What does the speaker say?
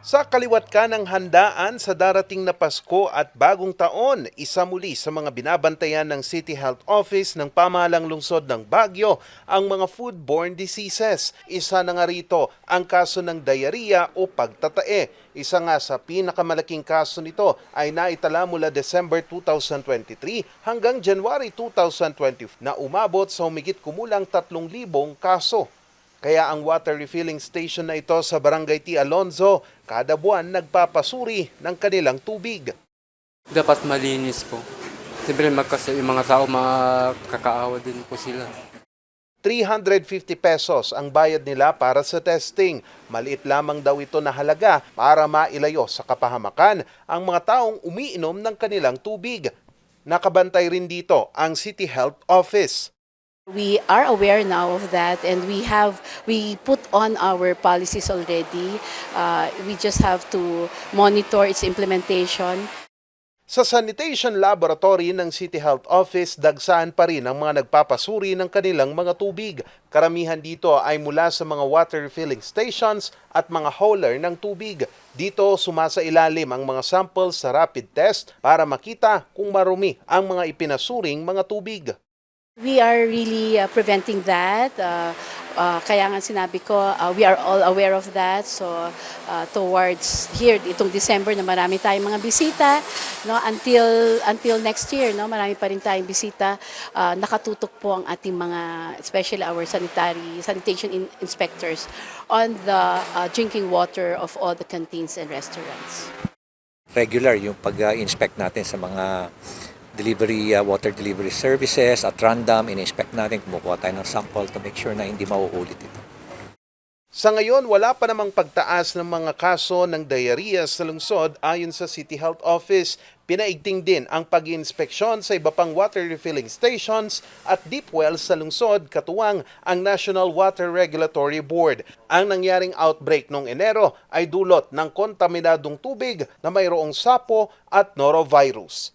Sa kaliwat ka ng handaan sa darating na Pasko at Bagong Taon, isa muli sa mga binabantayan ng City Health Office ng pamahalang lungsod ng Baguio ang mga foodborne diseases. Isa na nga rito ang kaso ng diarrhea o pagtatae. Isa nga sa pinakamalaking kaso nito ay naitala mula December 2023 hanggang January 2020 na umabot sa humigit kumulang 3,000 kaso. Kaya ang water refilling station na ito sa Barangay T. Alonzo, kada buwan nagpapasuri ng kanilang tubig. Dapat malinis po. Siyempre magkasi yung mga tao makakaawa din po sila. 350 pesos ang bayad nila para sa testing. Maliit lamang daw ito na halaga para mailayo sa kapahamakan ang mga taong umiinom ng kanilang tubig. Nakabantay rin dito ang City Health Office. We are aware now of that and we have we put on our policies already. Uh, we just have to monitor its implementation. Sa sanitation laboratory ng City Health Office, dagsaan pa rin ang mga nagpapasuri ng kanilang mga tubig. Karamihan dito ay mula sa mga water refilling stations at mga hauler ng tubig. Dito sumasa ilalim ang mga samples sa rapid test para makita kung marumi ang mga ipinasuring mga tubig. We are really uh, preventing that. Uh, uh, kaya nga sinabi ko, uh, we are all aware of that. So uh, towards here, itong December na marami tayong mga bisita, no, until until next year, no, marami pa rin tayong bisita. Uh, nakatutok po ang ating mga, especially our sanitary sanitation in- inspectors on the uh, drinking water of all the canteens and restaurants. regular yung pag-inspect natin sa mga delivery uh, water delivery services at random in-inspect natin kumukuha tayo ng sample to make sure na hindi mauulit ito. Sa ngayon, wala pa namang pagtaas ng mga kaso ng diarrhea sa lungsod ayon sa City Health Office. Pinaigting din ang pag-inspeksyon sa iba pang water refilling stations at deep wells sa lungsod katuwang ang National Water Regulatory Board. Ang nangyaring outbreak noong Enero ay dulot ng kontaminadong tubig na mayroong sapo at norovirus.